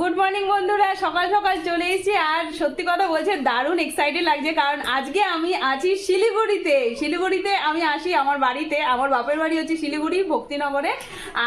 Good morning বন্ধুরা। সকাল সকাল চলে এসেছি। আর সত্যি কথা বলছে দারুণ এক্সাইটেড লাগছে কারণ আজকে আমি আছি শিলিগুড়িতে। শিলিগুড়িতে আমি আসি আমার বাড়িতে। আমার বাপের বাড়ি হচ্ছে শিলিগুড়ি ভক্তিনগরে।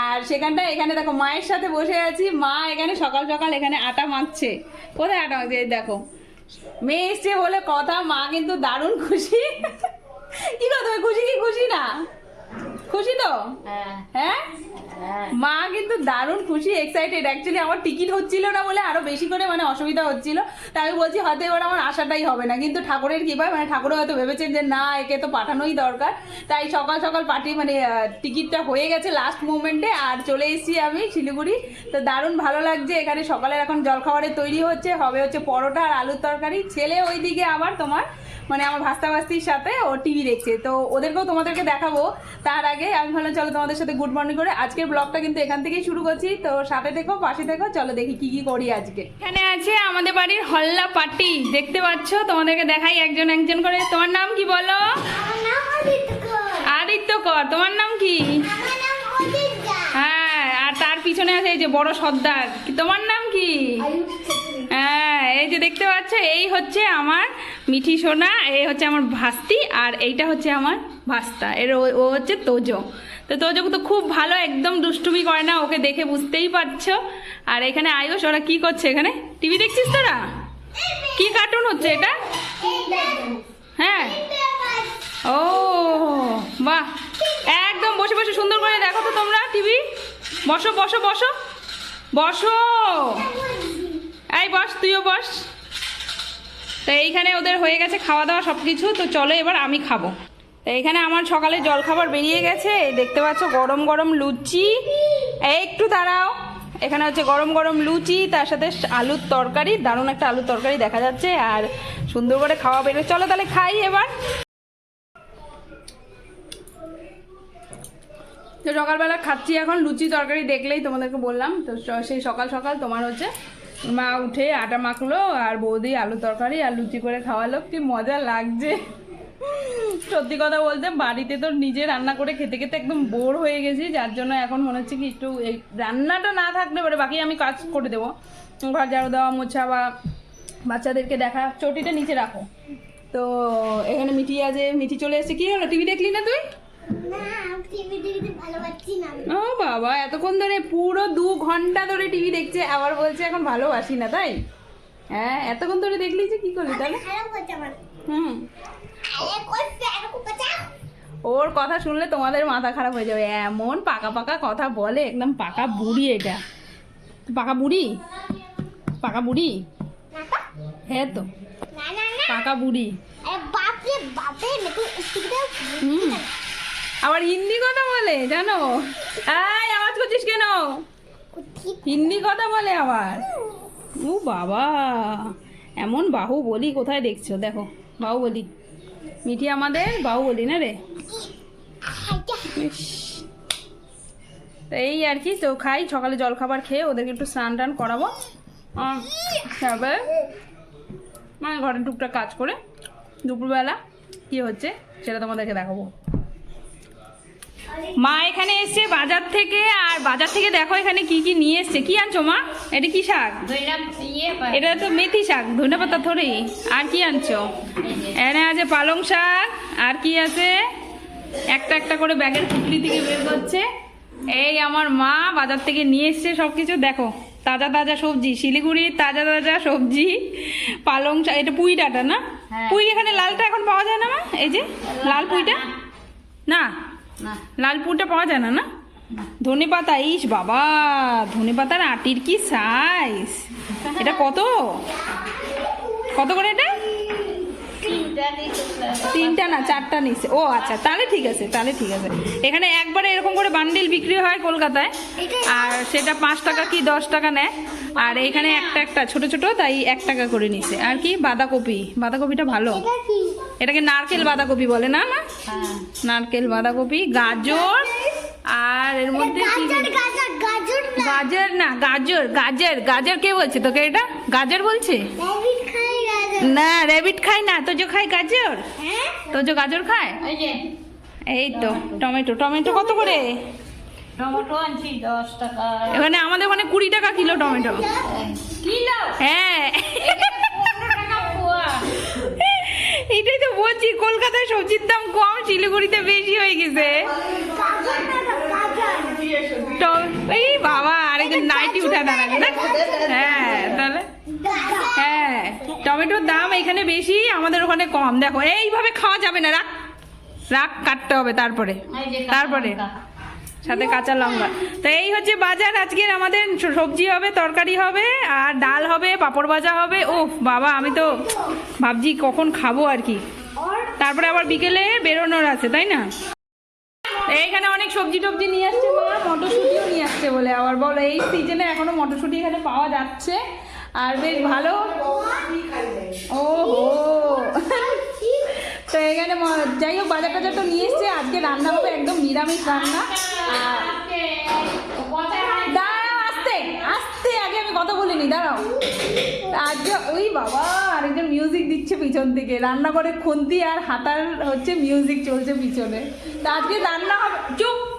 আর সেখানটায় এখানে দেখো মায়ের সাথে বসে আছি। মা এখানে সকাল সকাল এখানে আটা মাখছে। কোথায় আটা মাখছে? দেখো। মেয়ে এসছে বলে কথা মা কিন্তু দারুণ খুশি। কি কথা? খুশি কি খুশি না? খুশি তো? হ্যাঁ? মা কিন্তু দারুণ খুশি এক্সাইটেড অ্যাকচুয়ালি আমার টিকিট হচ্ছিল না বলে আরও বেশি করে মানে অসুবিধা হচ্ছিল। তাই আমি বলছি, হয়তো এবার আমার আশাটাই হবে না। কিন্তু ঠাকুরের কৃপায় মানে ঠাকুরও হয়তো ভেবেছেন যে, না, একে তো পাঠানোই দরকার। তাই সকাল সকাল পার্টি মানে টিকিটটা হয়ে গেছে লাস্ট মোমেন্টে আর চলে এসেছি আমি শিলিগুড়ি। তো দারুণ ভালো লাগছে। এখানে সকালের এখন জলখাবারের তৈরি হচ্ছে। হবে হচ্ছে পরোটা আর আলুর তরকারি। ছেলে ওইদিকে আবার তোমার মানে আমার ভাস্তা ভাস্তির সাথে ও টিভি দেখছে। তো ওদেরকেও তোমাদেরকে দেখাবো। তার আগে আমি ভাবলাম চলো তোমাদের সাথে গুড মর্নিং করে আজকের ব্লগটা কিন্তু এখান থেকেই শুরু করছি। তো সাথে থেকো পাশে থেকো চলো দেখি কি কি করি আজকে। এখানে আছে আমাদের বাড়ির হল্লা পার্টি দেখতে পাচ্ছ? তোমাদেরকে দেখাই একজন একজন করে। তোমার নাম কি বলো? আদিত্য কর। তোমার নাম কি? হ্যাঁ আর তার পিছনে আছে এই যে বড় সর্দার। তোমার নাম কি? যে দেখতে পাচ্ছ, এই হচ্ছে আমার মিঠি সোনা, এই হচ্ছে আমার ভাস্তি, আর এইটা হচ্ছে আমার ভাস্তা। এর ও হচ্ছে তোজো। তো তোজো তো খুব ভালো, একদম দুষ্টুমি করে না, ওকে দেখে বুঝতেই পারছ। আর এখানে আয়ুষ, ওরা কি করছে এখানে? টিভি দেখছিস তোরা? কি কার্টুন হচ্ছে এটা? হ্যাঁ। ও, বাহ। একদম বসে বসে সুন্দর করে দেখো তো তোমরা টিভি। বসো বসো বসো। বসো। এই বস, তুইও বস। তো এইখানে ওদের হয়ে গেছে খাওয়া দাওয়া সব কিছু তো চলো এবার আমি খাব। তো এইখানে আমার সকালে জলখাবার বেরিয়ে গেছে। দেখতে পাচ্ছ, গরম গরম লুচি। একটু দাঁড়াও। এখানে হচ্ছে গরম গরম লুচি, তার সাথে আলুর তরকারি। দারুণ একটা আলুর তরকারি দেখা যাচ্ছে, আর সুন্দর করে খাওয়া বেরো চলো তাহলে খাই এবার। তো সকালবেলা খাচ্ছি এখন, লুচি তরকারি দেখলেই তোমাদেরকে বললাম। তো সেই সকাল সকাল তোমার হচ্ছে মা উঠে আটা মাখলো আর বৌদি আলু তরকারি আর লুচি করে খাওয়ালো। কি মজা লাগছে। সত্যি কথা বলতে বাড়িতে তো নিজে রান্না করে খেতে খেতে একদম বোর হয়ে গেছি, যার জন্য এখন মনে হচ্ছে কি একটু এই রান্নাটা না থাকলে পরে বাকি আমি কাজ করে দেবো। ঘর ঝাড়ু দেওয়া, মোছা বা বাচ্চাদেরকে দেখা, চটিটা নিচে রাখো। তো এখানে মিঠি আছে, মিঠি চলে এসেছে। কি হলো? টিভি দেখলি না তুই? ও বাবা এতক্ষণ ধরে পুরো দু ঘণ্টা ধরে টিভি দেখছে আবার বলছে এখন ভালোবাসি না তাই? হ্যাঁ এতক্ষণ ধরে দেখলি যে কি করলি তাহলে? হুম। ওর কথা শুনলে তোমাদের মাথা খারাপ হয়ে যাবে। এমন পাকা পাকা কথা বলে একদম পাকা বুড়ি এটা। পাকা বুড়ি? পাকা বুড়ি? হ্যাঁ তো। পাকা বুড়ি। হুম। আবার হিন্দি কথা বলে, জানো? এই, আওয়াজ করছিস কেন? হিন্দি কথা বলে আবার? ও বাবা, এমন বাহু বলি কোথায় দেখছ? দেখো বাহু বলি মিঠি আমাদের বাহু বলি না রে? এই আর কি, তো খাই, সকালে জলখাবার খেয়ে ওদেরকে একটু স্নান টান করাবো। তারপরে মানে ঘরে টুকটাক কাজ করে দুপুরবেলা কি হচ্ছে সেটা তোমাদেরকে দেখাবো। মা এখানে এসছে বাজার থেকে আর বাজার থেকে দেখো এখানে কি কি নিয়ে এসছে। কি আনছো মা? এটা কি শাক? এটা তো মেথি শাক ধনে পাতা থরি আর কি আনছো? এনে আছে পালং শাক আর কি আছে? একটা একটা করে ব্যাগের পুটলি থেকে বের করছে। এই আমার মা বাজার থেকে নিয়ে এসছে সব কিছু দেখো তাজা তাজা সবজি শিলিগুড়ির তাজা তাজা সবজি পালং শাক এটা পুঁই ডাটা না? হ্যাঁ। পুঁই এখানে লালটা এখন পাওয়া যায় না মা? এই যে লাল পুঁইটা? না? লাল পুঁইটা পাওয়া যায় না না? ধনে পাতা ইস বাবা ধনে পাতার আটির কি সাইজ এটা কত? কত করে এটা? তিনটা না চারটা নিচ্ছে। ও আচ্ছা তাহলে ঠিক আছে তাহলে ঠিক আছে। এখানে একবারে এরকম করে বান্ডিল বিক্রি হয় কলকাতায়। আর সেটা পাঁচ টাকা কি দশ টাকা নেয়? আর এখানে একটা একটা ছোট ছোট তাই এক টাকা করে নিচ্ছে। আর কি? বাঁধাকপি। বাঁধাকপিটা ভালো। এটাকে নারকেল বাঁধাকপি বলে না না নারকেল বাঁধাকপি গাজর আর এর মধ্যে কি গাজর না। গাজর গাজর গাজর কে বলছে তোকে এটা? গাজর বলছে? না র্যাবিট খায় না তোজো খায় গাজর? তোজো গাজর খায়? এই তো টমেটো টমেটো কত করে? টমেটো আনছি দশ টাকা। এখানে আমাদের ওখানে কুড়ি টাকা কিলো টমেটো। কিলো? হ্যাঁ। এটাই তো বলছি কলকাতায় সবজির দাম কম শিলিগুড়িতে বেশি হয়ে গেছে। তো এই বাবা আরেকজন নাইটি উঠা দাঁড়াবে না? হ্যাঁ তাহলে? হ্যাঁ টমেটোর দাম এখানে বেশি আমাদের ওখানে কম। দেখো এইভাবে খাওয়া যাবে না রাখ। রাখ কাটতে হবে তারপরে। তারপরে। সাথে কাঁচা লঙ্কা। তো এই হচ্ছে বাজার, আজকের আমাদের সবজি হবে, তরকারি হবে, আর ডাল হবে, পাঁপড় ভাজা হবে। ও বাবা, আমি তো ভাবছি কখন খাব আর কি। তারপরে আবার বিকেলে বেরোনোর আছে, তাই না? এইখানে অনেক সবজি টবজি নিয়ে আসছে মা, মটরশুঁটিও নিয়ে আসছে বলে। আবার বলো, এই সিজনে এখনও মটরশুঁটি এখানে পাওয়া যাচ্ছে। আর বেশ ভালো। ও হো তো এখানে যাই হোক, বাজার টাজার তো নিয়ে এসছে। আজকে রান্না হবে একদম নিরামিষ রান্না। দাঁড়াও, আস্তে আস্তে, আগে আমি কথা বলিনি দাঁড়াও। আজকে, ওই বাবা আরেকজন মিউজিক দিচ্ছে পিছন থেকে। রান্না করে খুন্তি আর হাতার হচ্ছে মিউজিক চলছে পিছনে। তা আজকে রান্না হবে, চুপ।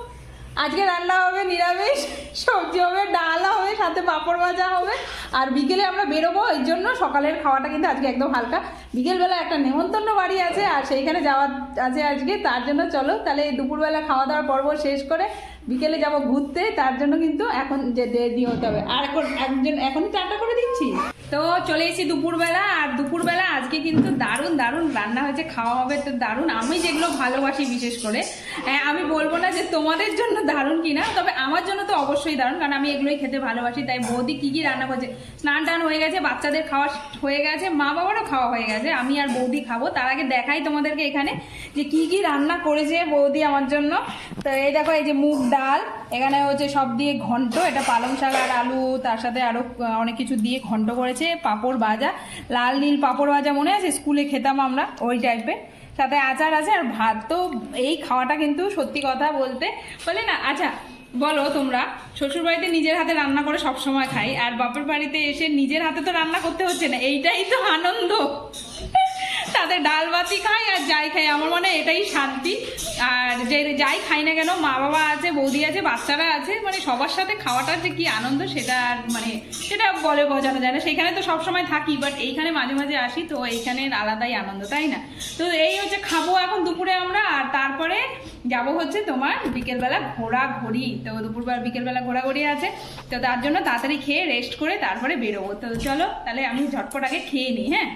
আজকে রান্না হবে নিরামিষ, সবজি হবে, ডাল হবে, সাথে পাঁপড় ভাজা হবে। আর বিকেলে আমরা বেরোবো এই জন্য সকালের খাওয়াটা কিন্তু আজকে একদম হালকা। বিকেলবেলা একটা নেমন্তন্ন বাড়ি আছে, আর সেইখানে যাওয়া আছে আজকে, তার জন্য চলো। তাহলে দুপুরবেলা খাওয়া দাওয়ার পর্ব শেষ করে বিকেলে যাব ঘুরতে, তার জন্য কিন্তু এখন যে রেডি হতে হবে। আর এখন একজন, এখনই চারটা করে দিচ্ছি। তো চলে এসেছি দুপুরবেলা আর দুপুরবেলা আজকে কিন্তু দারুণ দারুণ রান্না হয়েছে খাওয়া হবে তো দারুণ। আমি যেগুলো ভালোবাসি বিশেষ করে হ্যাঁ, আমি বলব না যে তোমাদের জন্য দারুণ কিনা তবে আমার জন্য তো অবশ্যই দারুণ কারণ আমি এগুলোই খেতে ভালোবাসি তাই বৌদি কি কি রান্না করছে? স্নান টান হয়ে গেছে বাচ্চাদের খাওয়া হয়ে গেছে মা বাবারও খাওয়া হয়ে গেছে আমি আর বৌদি খাব। তার আগে দেখাই তোমাদেরকে এখানে যে কি কি রান্না করেছে বৌদি আমার জন্য। তো এই দেখো এই যে মুগ ডাল এখানে হচ্ছে সব দিয়ে ঘন্ট এটা পালং শাক আর আলু তার সাথে আরও আহ, অনেক কিছু দিয়ে ঘন্ট করেছে পাঁপড় ভাজা লাল নীল পাঁপড় ভাজা মনে আছে? স্কুলে খেতাম আমরা ওই টাইপের সাথে আচার আছে আর ভাত তো এই খাওয়াটা কিন্তু সত্যি কথা বলতে বলে না? আচ্ছা বলো তোমরা শ্বশুর বাড়িতে নিজের হাতে রান্না করে সব সময় খাই আর বাপের বাড়িতে এসে নিজের হাতে তো রান্না করতে হচ্ছে না এইটাই তো আনন্দ। তাদের ডাল বাতি খাই আর যাই খাই, আমার মনে এটাই শান্তি। আর যে যাই খাই না কেন মা বাবা আছে, বৌদি আছে, বাচ্চারা আছে মানে সবার সাথে খাওয়াটার যে কি আনন্দ, সেটা আর মানে সেটা বলে বোঝানো যায় না। সেখানে তো সব সময় থাকি বাট এইখানে মাঝে মাঝে আসি, তো এইখানে আলাদাই আনন্দ, তাই না? তো এই হচ্ছে খাব এখন দুপুরে আমরা, আর তারপরে যাব হচ্ছে তোমার বিকেলবেলা ঘোরাঘুরি। তো দুপুরবেলা, বিকেলবেলা ঘোরাঘুরি আছে, তো তার জন্য তাড়াতাড়ি খেয়ে রেস্ট করে তারপরে বেরোবো। তো চলো, তাহলে আমি ঝটপট আগে খেয়ে নিই হ্যাঁ?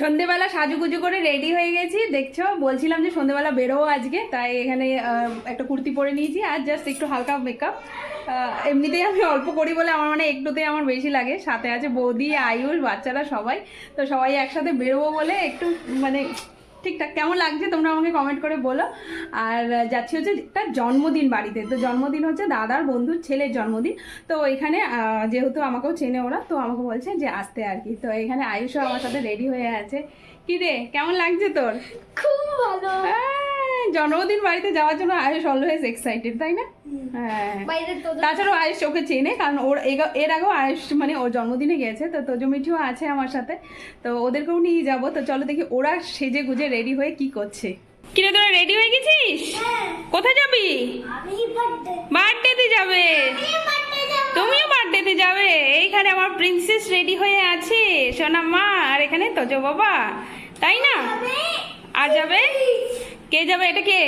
সন্ধেবেলা সাজুগুজু করে রেডি হয়ে গেছি। দেখছ, বলছিলাম যে সন্ধেবেলা বেরোবো আজকে, তাই এখানে একটা কুর্তি পরে নিয়েছি আর জাস্ট একটু হালকা মেকআপ এমনিতেই আমি অল্প করি বলে আমার মানে একটুতেই আমার বেশি লাগে। সাথে আছে বৌদি, আয়ুষ, বাচ্চারা সবাই। তো সবাই একসাথে বেরোবো বলে একটু মানে ঠিকঠাক কেমন লাগছে তোমরা আমাকে কমেন্ট করে বলো। আর যাচ্ছি হচ্ছে তার জন্মদিন বাড়িতে। তো জন্মদিন হচ্ছে দাদার বন্ধুর ছেলের জন্মদিন। তো এখানে যেহেতু আমাকেও চেনে ওরা তো আমাকে বলছে যে আসতে আর কি। তো এখানে আয়ুষও আমার সাথে রেডি হয়ে আছে। কি রে কেমন লাগছে তোর? খুব ভালো। হ্যাঁ, জন্মদিন বাড়িতে যাওয়ার জন্য আয়ুষ অলওয়েজ এক্সাইটেড তাই না? হ্যাঁ। তাছাড়াও আয়ুষ ওকে চেনে কারণ ওর এর আগেও আয়ুষ মানে ওর জন্মদিনে গেছে তো তোজো মিঠিও আছে আমার সাথে তো ওদেরকেও নিয়ে যাব তো চলো দেখি ওরা সেজে গুজে রেডি হয়ে কি করছে। কিরে তোরা রেডি হয়ে গেছিস? কোথায় যাবি? বার্থডেতে যাব। তুমিও বার্থডেতে যাবে। এইখানে আমার প্রিন্সেস রেডি হয়ে আছে সোনা মা আর এখানে তোজো বাবা তাই না? আর যাবে? কে যাবে? এটা কে?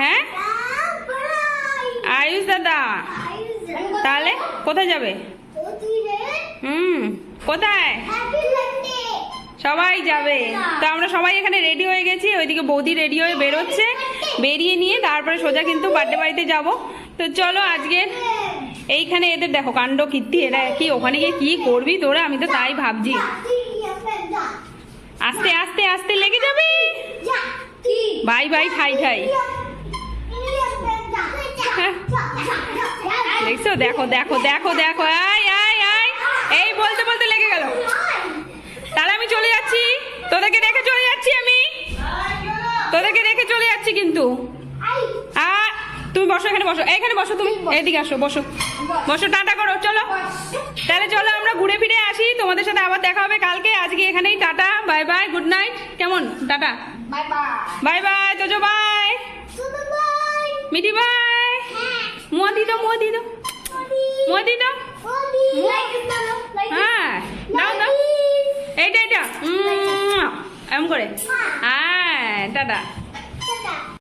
হ্যাঁ? আয়ুষ দাদা। তাহলে কোথায় যাবে? হুম, কোথায়? সবাই যাবে। তো আমরা সবাই এখানে রেডি হয়ে গেছি। ওইদিকে বৌদি রেডি হয়ে বেরোচ্ছে। বেরিয়ে নিয়ে তারপরে সোজা কিন্তু বার্থডে বাড়িতে যাব। তো চলো আজকে এইখানে এদের দেখো কাণ্ড কীর্তি। এরা কি, ওখানে গিয়ে কি করবি তোরা? আমি তো তাই ভাবছি। আস্তে আস্তে আস্তে লেগে যাবে? বাই বাই ঠাই ঠাই। হ্যাঁ। দেখছ? দেখো দেখো দেখো দেখো। আয় আয় আয়। এই বলতে বলতে লেগে গেল। তাহলে আমি চলে যাচ্ছি। তোদেরকে রেখে চলে যাচ্ছি আমি। তোদেরকে রেখে চলে যাচ্ছি কিন্তু। তুমি বসো এখানে বসো। এখানে বসো তুমি। এদিকে আসো বসো। বসো টাটা করো চলো। তাহলে চলো আমরা ঘুরে ফিরে আসি। তোমাদের সাথে আবার দেখা হবে কালকে। আজকে এখানেই tata bye bye good night. Tata. Bye bye bye bye Tojo bye Miti bye হ্যাঁ। মুয়া দি দাও মুয়া দি দাও। মুয়া দাও। হ্যাঁ দাও দাও। এইটা এইটা। এম করে। হ্যাঁ। টাটা।